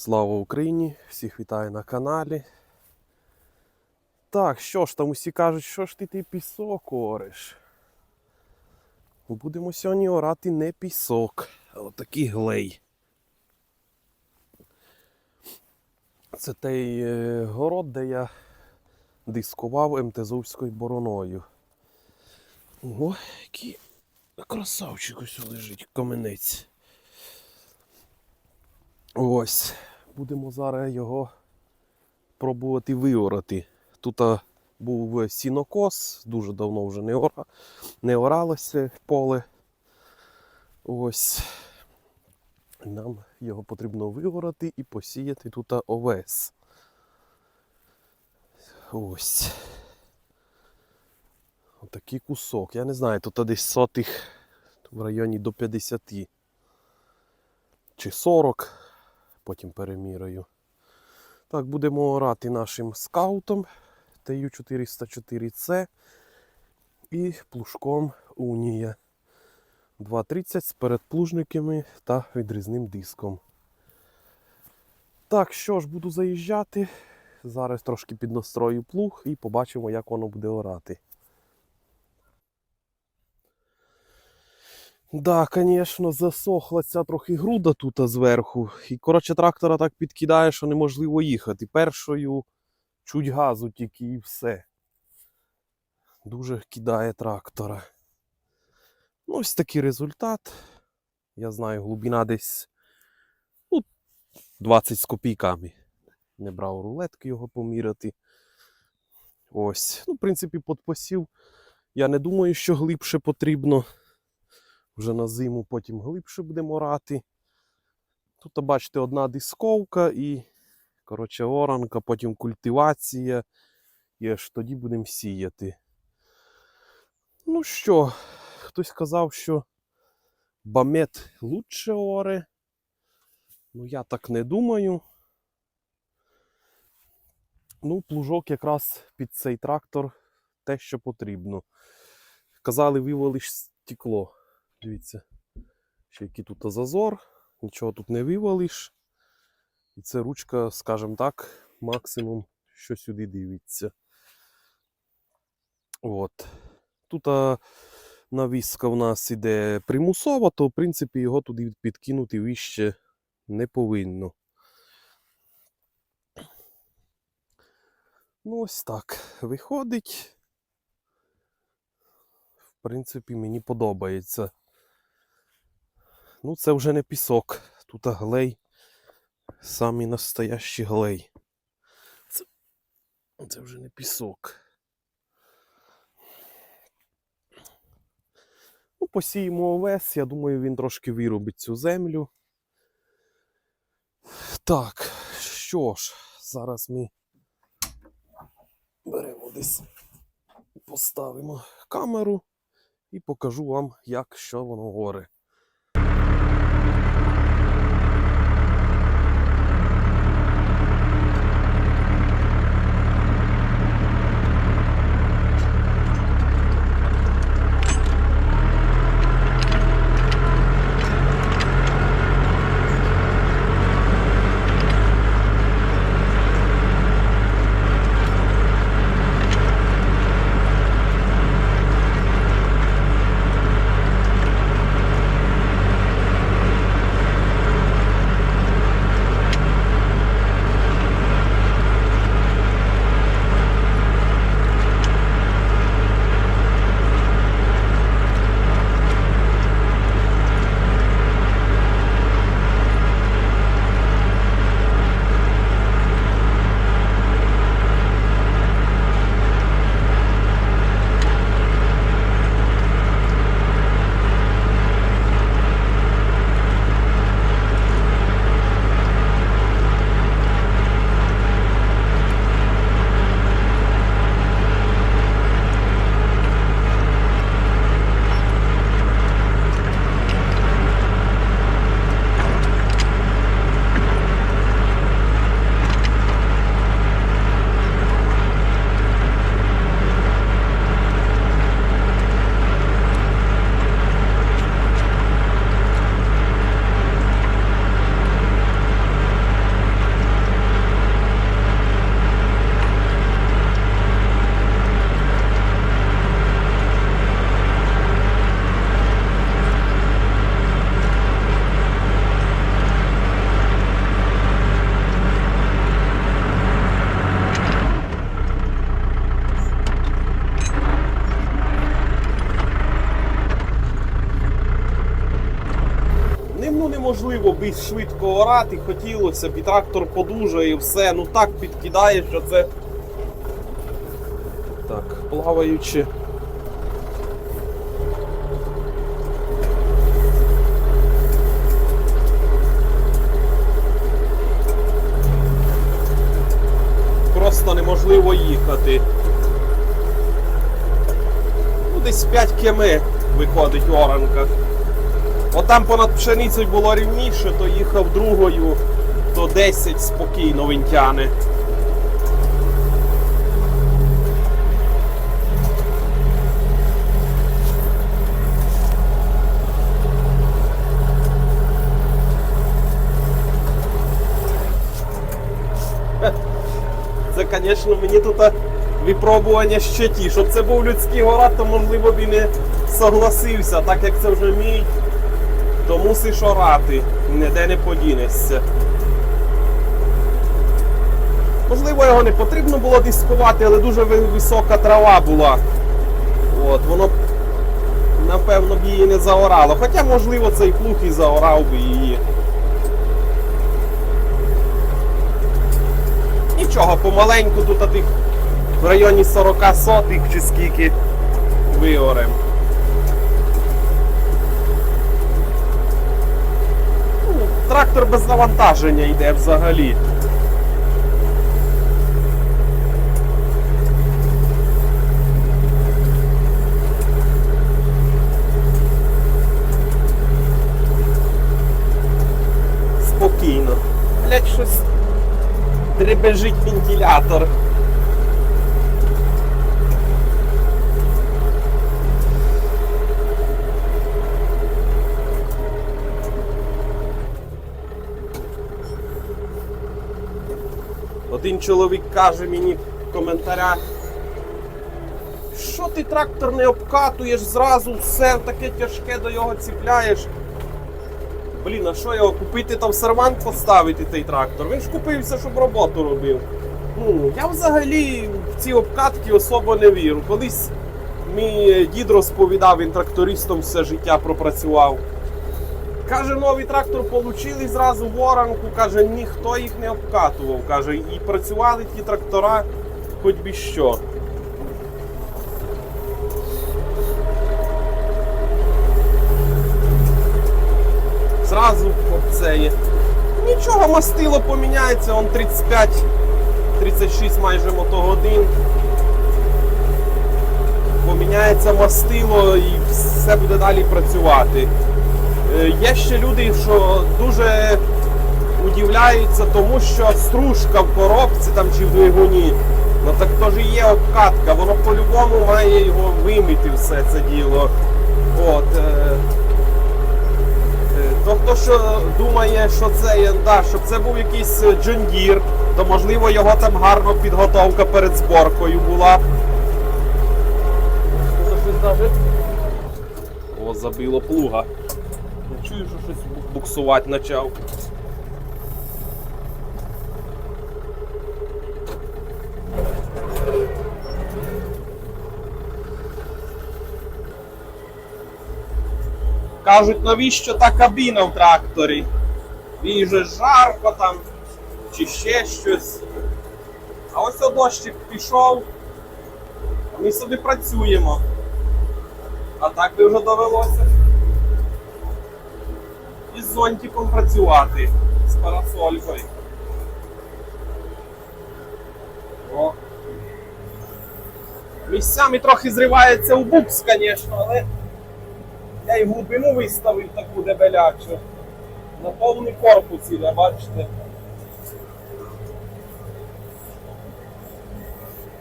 Слава Україні! Всіх вітаю на каналі. Так, що ж там усі кажуть, що ж ти ти пісок ориш? Будемо сьогодні орати не пісок, а отакий глей. Це той е, город, де я дискував МТЗовською бороною. Ого, який красавчик ось лежить каменець. Ось. Будемо зараз його пробувати виорати. Тут був сінокос, дуже давно вже не, ора, не оралося поле. Ось. Нам його потрібно виорати і посіяти тут овес. Ось. Отакий кусок. Я не знаю, тут десь сотих в районі до 50 чи 40 потім перемірою. Так, будемо орати нашим скаутом ТЮ-404C і плужком Унія 2.30 з передплужниками та відрізним диском. Так, що ж, буду заїжджати. Зараз трошки піднастрою плуг і побачимо, як воно буде орати. Да, звісно, засохла ця трохи груда тут зверху. І, коротше, трактора так підкидає, що неможливо їхати. Першою чуть газу тільки і все. Дуже кидає трактора. Ну, ось такий результат. Я знаю, глибина десь ну, 20 з копійками. Не брав рулетки його поміряти. Ось. Ну, в принципі, під посів. Я не думаю, що глибше потрібно. Вже на зиму потім глибше будемо орати. Тут, бачите, одна дисковка і, коротше, оранка, потім культивація. І аж тоді будемо сіяти. Ну що, хтось сказав, що бамет лучше оре. Ну, я так не думаю. Ну, плужок якраз під цей трактор те, що потрібно. Казали, вивалиш стекло. Дивіться, ще який тут зазор, нічого тут не вивалиш. І це ручка, скажімо так, максимум, що сюди дивиться. От. Тут навіска в нас іде примусова, то в принципі його туди підкинути вище не повинно. Ну, ось так виходить. В принципі, мені подобається. Ну, це вже не пісок. Тут глей. Самий настоящий глей. Це, це вже не пісок. Ну, посіємо овес, я думаю, він трошки виробить цю землю. Так, що ж, зараз ми беремо десь, поставимо камеру і покажу вам, як що воно горе. Ну неможливо більш швидко орати, хотілося б, і трактор подужає, і все. Ну так підкидає, що це. Так, плаваючи. Просто неможливо їхати. Ну, десь 5 км виходить оранка. Отам понад пшеницею було рівніше, то їхав другою, то 10 спокійно він тяне. Це, звісно, мені тут випробування ще ті. Щоб це був людський город, то можливо б і не согласився, так як це вже мій, то мусиш орати, ніде не подінешся. Можливо, його не потрібно було дискувати, але дуже висока трава була. От, воно напевно б її не заорало. Хоча, можливо, цей плуг і заорав би її. Нічого, помаленьку тут тих в районі 40 сотих чи скільки виорем. Трактор без навантаження йде взагалі. Спокійно. Блять, щось дребежить вентилятор. Один чоловік каже мені в коментарях, що ти трактор не обкатуєш зразу, все таке тяжке до його ціпляєш. Блін, а що його купити там сервант поставити той трактор? Він ж купився, щоб роботу робив. Ну, я взагалі в ці обкатки особо не вірю. Колись мій дід розповідав, він трактористом все життя пропрацював. Каже, новий трактор получили зразу в оранку, каже, ніхто їх не обкатував. Каже, і працювали ті трактора хоч би що. Зразу обцеє. Нічого, мастило поміняється, он 35, 36 майже мотогодин. Поміняється мастило і все буде далі працювати. Е, Є ще люди, що дуже удивляються, тому що стружка в коробці там чи в двигуні. Ну так то ж є обкатка, воно по-любому має його вимити все це діло. От, хто що думає, що це є, да, щоб це був якийсь джондір, то можливо його там гарно підготовка перед зборкою була. О, забило плуга. Чую, що щось буксувати почав. Кажуть, навіщо та кабіна в тракторі? Їй же жарко там, чи ще щось. А ось дощик пішов, а ми собі працюємо. А так би вже довелося із зонтиком працювати, з парасолькою. О. Місцями трохи зривається у букс, звісно, але я і глибину виставив таку дебелячу. На повний корпус іде, бачите.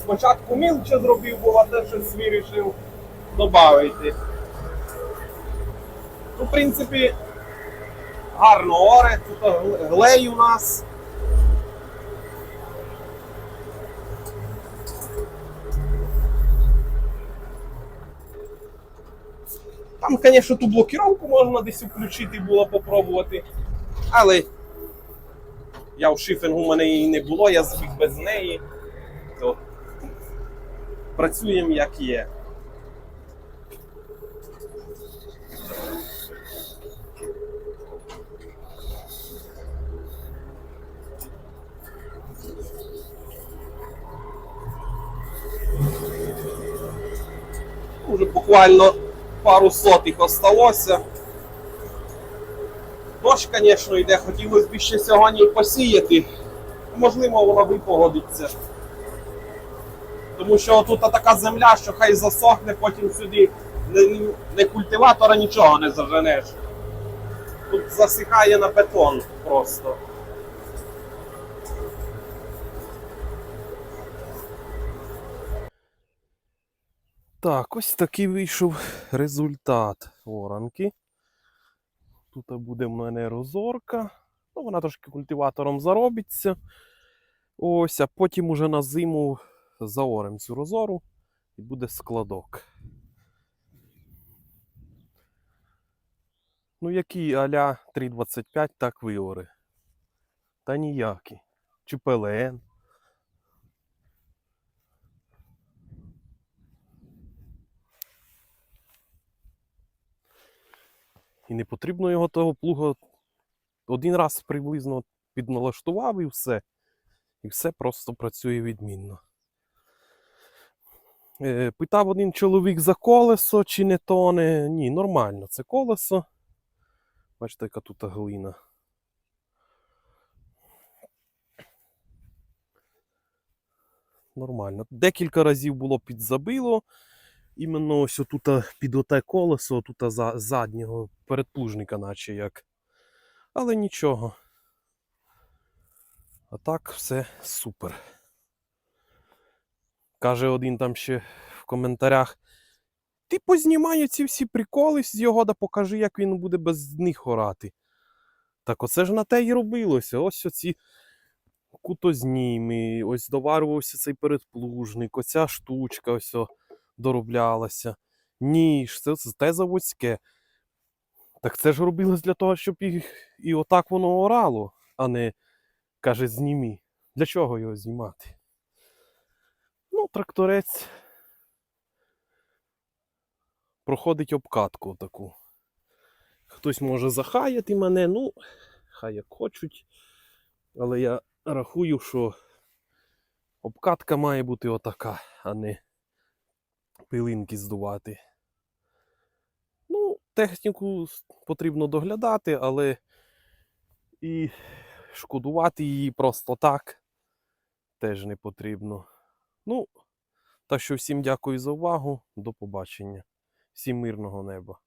Спочатку мілче зробив, було те, що свій вирішив додати. Ну, в принципі, гарно оре, тут глей у нас. Там, звісно, ту блокіровку можна десь включити було попробувати. Але я в шифінгу у мене її не було, я звик без неї. То працюємо як є. Буквально пару сотих осталося. Дощ, звісно, йде, хотілося б ще сьогодні посіяти. Можливо, вона випогодиться. Тому що тут така земля, що хай засохне, потім сюди не, не культиватора нічого не заженеш. Тут засихає на бетон просто. Так, ось такий вийшов результат оранки. Тут буде в мене розорка. Ну, вона трошки культиватором заробиться. Ось, а потім уже на зиму заорем цю розору і буде складок. Ну, які аля 3,25, так виори. Та ніякі. Чи ПЛН. І не потрібно його того плуга один раз приблизно підналаштував і все. І все просто працює відмінно. Е, Питав один чоловік за колесо, чи не тоне. Ні, нормально, це колесо. Бачите, яка тут глина. Нормально. Декілька разів було підзабило. Іменно ось тут під оте колесо, тут за заднього передплужника, наче як. Але нічого. А так все супер. Каже один там ще в коментарях. Ти познімай ці всі приколи з його, да покажи, як він буде без них орати. Так оце ж на те й робилося. Ось оці кутозніми, ось доварювався цей передплужник, оця штучка ось о дороблялася. Ніж, це, це те заводське. Так це ж робилось для того, щоб і, і отак воно орало, а не каже, знімі. Для чого його знімати? Ну, тракторець проходить обкатку таку. Хтось може захаяти мене, ну, хай як хочуть. Але я рахую, що обкатка має бути отака, а не пилинки здувати. Ну, техніку потрібно доглядати, але і шкодувати її просто так теж не потрібно. Ну, так що всім дякую за увагу. До побачення. Всім мирного неба.